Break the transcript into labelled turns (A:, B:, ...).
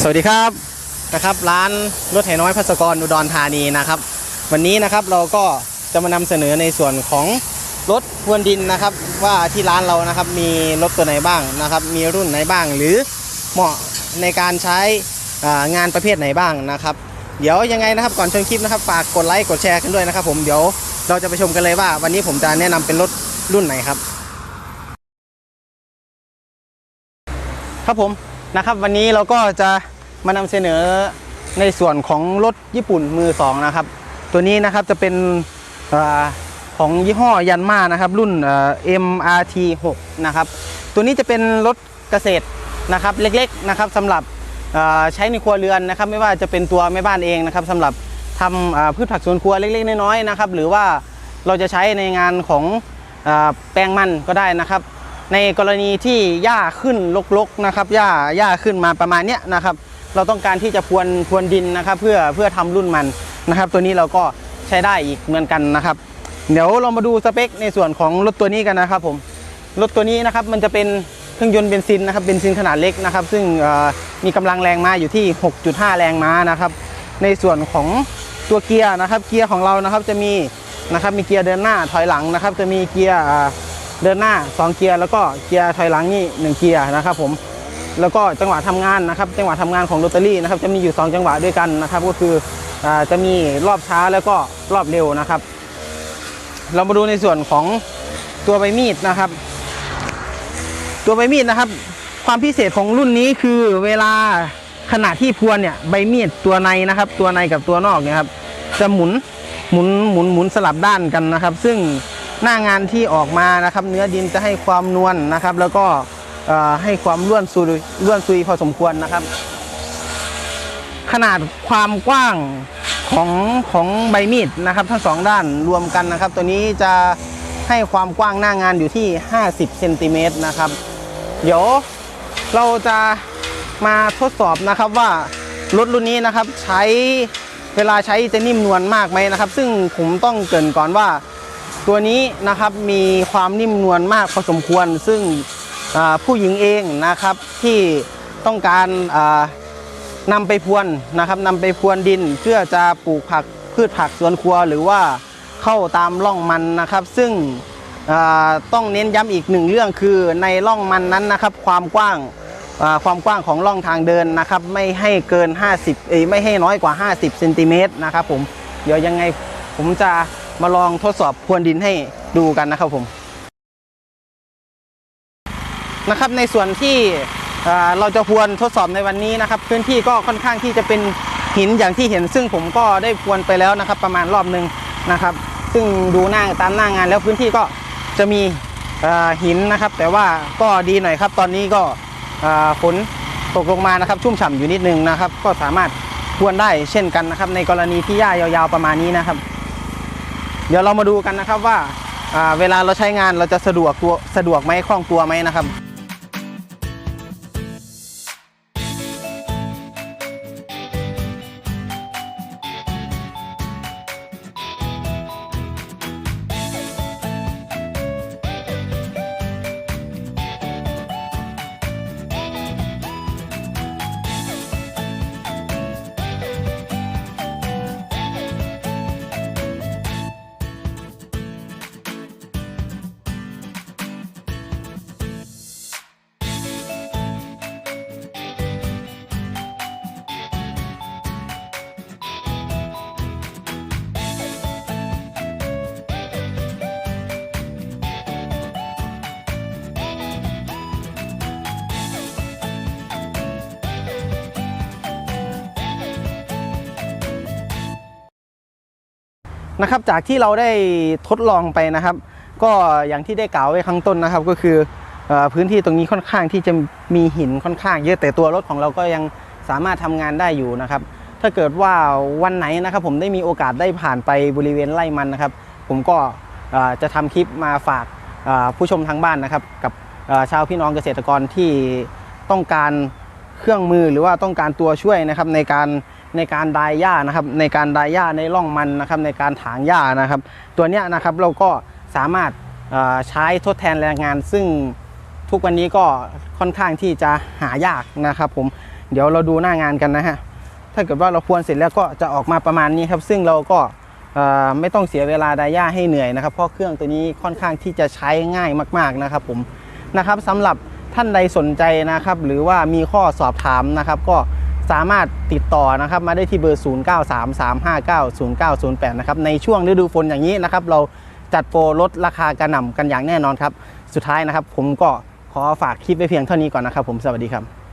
A: สวัสดีครับนะครับร้านรถไถน้อยพัสกรอุดรธานีนะครับ วันนี้นะครับเราก็จะมานำเสนอในส่วนของรถพรวนดินนะครับ ว่าที่ร้านเรานะครับมีรถตัวไหนบ้างนะครับ มีรุ่นไหนบ้าง หรือเหมาะในการใช้งานประเภทไหนบ้างนะครับ เดี๋ยวยังไงนะครับก่อนชมคลิปนะครับฝากกดไลค์กดแชร์กันด้วยนะครับผมเดี๋ยวเราจะไปชมกันเลยว่า วันนี้ผมจะแนะนำเป็นรถรุ่นไหนครับ ครับผม นะครับวันนี้เราก็จะมานำเสนอในส่วนของรถญี่ปุ่นมือสองนะครับ ตัวนี้นะครับจะเป็นอของยี่ห้อยันมานะครับ รุ่น MRT 6นะครับตัวนี้จะเป็นรถเกษตรนะครับเล็กๆนะครับสำหรับใช้ในครัวเรือนนะครับ ไม่ว่าจะเป็นตัวแม่บ้านเองนะครับสำหรับทำอ่าพืชผักสวนครัวเล็กๆน้อยๆนะครับ หรือว่าเราจะใช้ในงานของอแปลงมันก็ได้นะครับ ในกรณีที่หญ้าขึ้นรกๆนะครับหญ้าหญ้าขึ้นมาประมาณเนี้ยนะครับ เราต้องการที่จะพรวนพรวนดินนะครับ เพื่อเพื่อทำรุ่นมันนะครับ ตัวนี้เราก็ใช้ได้อีกเหมือนกันนะครับ เดี๋ยวเรามาดูสเปคในส่วนของรถตัวนี้กันนะครับผมรถตัวนี้นะครับมันจะเป็นเครื่องยนต์เบนซินนะครับเบนซินขนาดเล็กนะครับ ซึ่งมีกำลังแรงม้าอยู่ที่ 6.5 แรงม้านะครับ ในส่วนของตัวเกียร์นะครับ เกียร์ของเรานะครับจะมีนะครับมีเกียร์เดินหน้าถอยหลังนะครับ จะมีเกียร์ เดินหน้า 2 เกียร์แล้วก็เกียร์ถอยหลังนี่1เกียร์นะครับผมแล้วก็จังหวะทำงานนะครับ จังหวะทำงานของโรตารี่นะครับจะมีอยู่ 2 จังหวะด้วยกันนะครับ ก็คืออจะมีรอบช้าแล้วก็รอบเร็วนะครับ เรามาดูในส่วนของตัวใบมีดนะครับ ตัวใบมีดนะครับ ความพิเศษของรุ่นนี้คือเวลาขณะที่พวนเนี่ยใบมีดตัวในนะครับ ตัวในกับตัวนอกเนี่ยครับจะหมุนหมุนหมุนหมุนสลับด้านกันนะครับ ซึ่ง หน้างานที่ออกมานะครับ เนื้อดินจะให้ความนวลนะครับ แล้วก็ให้ความร่วนซุยร่วนซุยพอสมควรนะครับ ขนาดความกว้างของของใบมีดนะครับทั้งสองด้านรวมกันนะครับ ตัวนี้จะให้ความกว้างหน้างานอยู่ที่ 50เซนติเมตรนะครับ เดี๋ยวเราจะมาทดสอบนะครับว่ารถรุ่นนี้นะครับใช้เวลาใช้จะนิ่มนวลมากไหมนะครับ ซึ่งผมต้องเกรินก่อนว่า ตัวนี้นะครับมีความนิ่มนวลมากพอสมควร ซึ่งผู้หญิงเองนะครับที่ต้องการนำไปพรวนนะครับนำไปพรวนดินเพื่อจะปลูกผักพืชผักสวนครัวหรือว่าเข้าตามร่องมันนะครับ ซึ่งต้องเน้นย้ำอีกหนึ่งเรื่องคือในร่องมันนั้นนะครับ ความกว้างความกว้างของร่องทางเดินนะครับ ไม่ให้เกิน 50เอยไม่ให้น้อยกว่า 50เซนติเมตรนะครับผมเดี๋ยวยังไงผมจะ มาลองทดสอบพรวนดินให้ดูกันนะครับผมนะครับในส่วนที่เราจะพรวนทดสอบในวันนี้นะครับ พื้นที่ก็ค่อนข้างที่จะเป็นหินอย่างที่เห็น ซึ่งผมก็ได้พรวนไปแล้วนะครับ ประมาณรอบหนึ่งนะครับ ซึ่งดูหน้าตามหน้างานแล้วพื้นที่ก็จะมีหินนะครับ แต่ว่าก็ดีหน่อยครับ ตอนนี้ก็ฝนตกลงมานะครับ ชุ่มฉ่ำอยู่นิดนึงนะครับ ก็สามารถพรวนได้เช่นกันนะครับ ในกรณีที่หญ้ายาวๆประมาณนี้นะครับ เดี๋ยวเรามาดูกันนะครับว่าเวลาเราใช้งานเราจะสะดวกตัวสะดวกไหมคล่องตัวไหมนะครับ นะครับจากที่เราได้ทดลองไปนะครับ ก็อย่างที่ได้กล่าวไว้ข้างต้นนะครับ ก็คืออพื้นที่ตรงนี้ค่อนข้างที่จะมีหินค่อนข้างเยอะแต่ตัวรถของเราก็ยังสามารถทำงานได้อยู่นะครับ ถ้าเกิดว่าวันไหนนะครับ ผมได้มีโอกาสได้ผ่านไปบริเวณไร่มันนะครับ ผมก็จะทำคลิปมาฝากผู้ชมทางบ้านนะครับ กับชาวพี่น้องเกษตรกรที่ต้องการเครื่องมือหรือว่าต้องการตัวช่วยนะครับในการ ในการดายหญ้านะครับ ในการดายหญ้าในร่องมันนะครับ ในการถางหญ้านะครับ ตัวเนี้ยนะครับเราก็สามารถใช้ทดแทนแรงงาน ซึ่งทุกวันนี้ก็ค่อนข้างที่จะหายากนะครับ ผมเดี๋ยวเราดูหน้างานกันนะฮะถ้าเกิดว่าเราพวนเสร็จแล้วก็จะออกมาประมาณนี้ครับ ซึ่งเราก็ไม่ต้องเสียเวลาดาย่าให้เหนื่อยนะครับ เพราะเครื่องตัวนี้ค่อนข้างที่จะใช้ง่ายมาก ๆนะครับ ผมนะครับสำหรับท่านใดสนใจนะครับ หรือว่ามีข้อสอบถามนะครับ ก็ สามารถติดต่อนะครับมาได้ที่เบอร์ 0933590908 นะครับในช่วงฤดูฝนอย่างนี้นะครับเราจัดโปรลดราคากระหน่ำกันอย่างแน่นอนครับ สุดท้ายนะครับ ผมก็ขอฝากคลิปไว้เพียงเท่านี้ก่อนนะครับ ผมสวัสดีครับ